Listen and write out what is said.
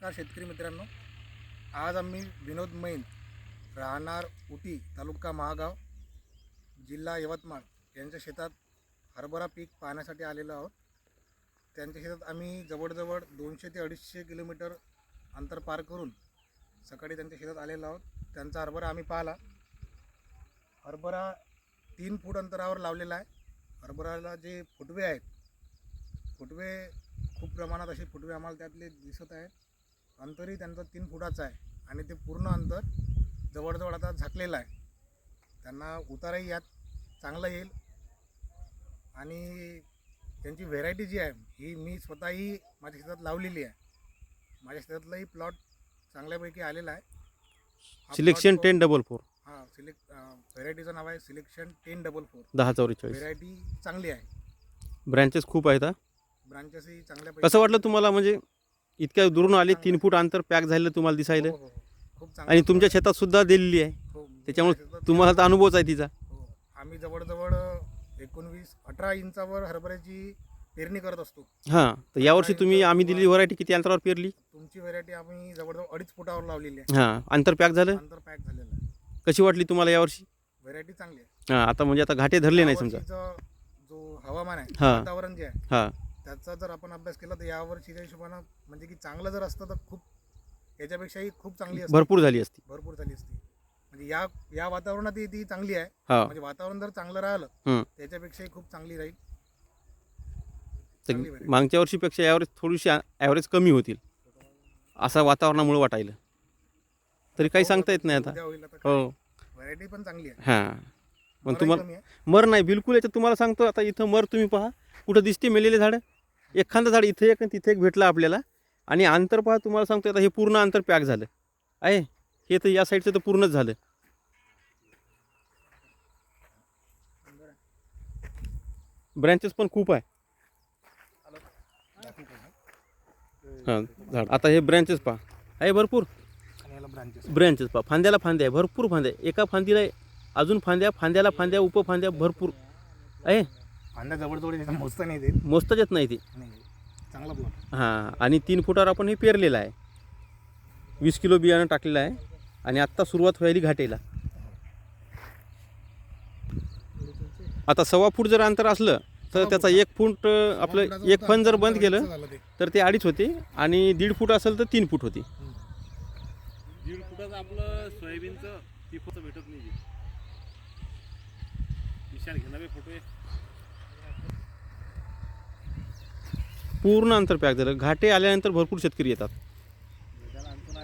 नमस्कार शेतकरी मित्रांनो. आज आम्ही विनोद मैन राहणार उटी तालुका महागाव जिल्हा यवतमाळ यांच्या शेतात हरभरा पीक पाहण्यासाठी आलेलो आहोत. त्यांच्या शेतात आम्ही जवळजवळ दोनशे ते अडीचशे किलोमीटर अंतर पार करून सकाळी त्यांच्या शेतात आलेलो आहोत. त्यांचा हरभरा आम्ही पाहिला. हरभरा तीन फूट अंतरावर लावलेला आहे. हरभराला जे फुटवे आहेत फुटवे खूप प्रमाणात असे फुटवे आम्हाला त्यातले दिसत आहेत. अंतरही त्यांचं तीन फुटाचं आहे आणि ते पूर्ण अंतर जवळजवळ आता झाकलेलं आहे. त्यांना उतारही यात चांगला येईल. आणि त्यांची व्हेरायटी जी आहे ही मी स्वतःही माझ्या शेतात लावलेली आहे. माझ्या शेतातलाही प्लॉट चांगल्यापैकी आलेला आहे. सिलेक्शन टेन डबल फोर हां सिलेक्ट व्हेरायटीचं नाव आहे सिलेक्शन टेन डबल फोर दहा चौवेचाळीस व्हेरायटी चांगली आहे. ब्रँचेस खूप आहेत हा. ब्रांचेसही चांगल्यापैकी कसं वाटलं तुम्हाला? म्हणजे इतक्या दुरून आले तीन फूट अंतर पॅक झालेलं तुम्हाला दिसायला. हो, हो, हो. खूप चांगलं आणि तुमच्या शेतात सुद्धा दिलेली आहे. हो, त्याच्यामुळे तुम्हाला तर अनुभवच आहे तिचा. हो. आम्ही जवळजवळ एकोणवीस अठरा इंचावर हरभऱ्याची पेरणी करत असतो. हां तर यावर्षी तुम्ही आम्ही दिलेली व्हरायटी किती अंतरावर पेरली? तुमची व्हेरायटी आम्ही जवळजवळ अडीच फुटावर लावलेली आहे. हां अंतर पॅक झालं? अंतर पॅक झालेलं आहे. कशी वाटली तुम्हाला यावर्षी व्हेरायटी चांगली आहे. हां आता म्हणजे आता घाटे धरले नाही समजा. यावर्षीचं जो हवामान आहे हा. वातावरण जे आहे हां. त्याचा जर आपण अभ्यास केला तर यावर्षीच्या हिशोबानं म्हणजे की चांगलं जर असतं तर खूप याच्यापेक्षाही खूप चांगली असते. भरपूर झाली असती. भरपूर झाली असती. म्हणजे या या वातावरणात ती- ती चांगली आहे. हां. म्हणजे वातावरण जर चांगलं राहिलं. त्याच्यापेक्षाही खूप चांगली राहील. तर चांगली variety. मागच्या वर्षीपेक्षा यावेळेस थोडीशी ॲव्हरेज कमी होतील असं वातावरणामुळे वाटायला. तरी काही सांगता येत नाही आता. उद्या होईल आता हो. व्हरायटी पण चांगली आहे. हां. पण तुम्हाला कमी आहे. मर नाही बिलकुल याच्यात तुम्हाला सांगतो आता इथं मर तुम्ही पहा. कुठं दिसते मेलेले झाडं? एखादं झाड इथे एक आणि तिथे एक भेटलं आपल्याला. आणि अंतर पहा तुम्हाला सांगतो आता हे पूर्ण अंतर पॅक झालं. आहे? हे तर या साईडचं तर पूर्णच झालं. ब्रँचेस पण खूप आहे. हां झाड. आता हे ब्रँचेस पहा. आहे भरपूर? ब्रँचेस पहा. फांद्याला फांद्या आहे. भरपूर फांद्या आहे. एका फांदीला अजून फांद्या फांद्याला फांद्या उपफांद्या भरपूर. आहे? फांद्या जवळजवळ येतात, मोजता नाही देत मोजताच येत नाही ते. नाही चांगला प्लॉट हां आणि तीन फुटावर आपण हे पेरलेलं आहे. वीस किलो बियाणं टाकलेलं आहे. आणि आत्ता सुरुवात व्हायली घाटेला. आता सव्वा फूट जर अंतर असलं तर त्याचा एक फूट अं, आपलं एक फण जर बंद केलं तर ते अडीच होते. आणि दीड फूट असेल तर तीन फूट होते. दीड फुटाचं आपलं सोयाबीनचं भेटत नाही. विशाल घेणारे फोटो आहे. पूर्ण अंतर पॅक झालं. घाटे आल्यानंतर भरपूर शेतकरी येतात.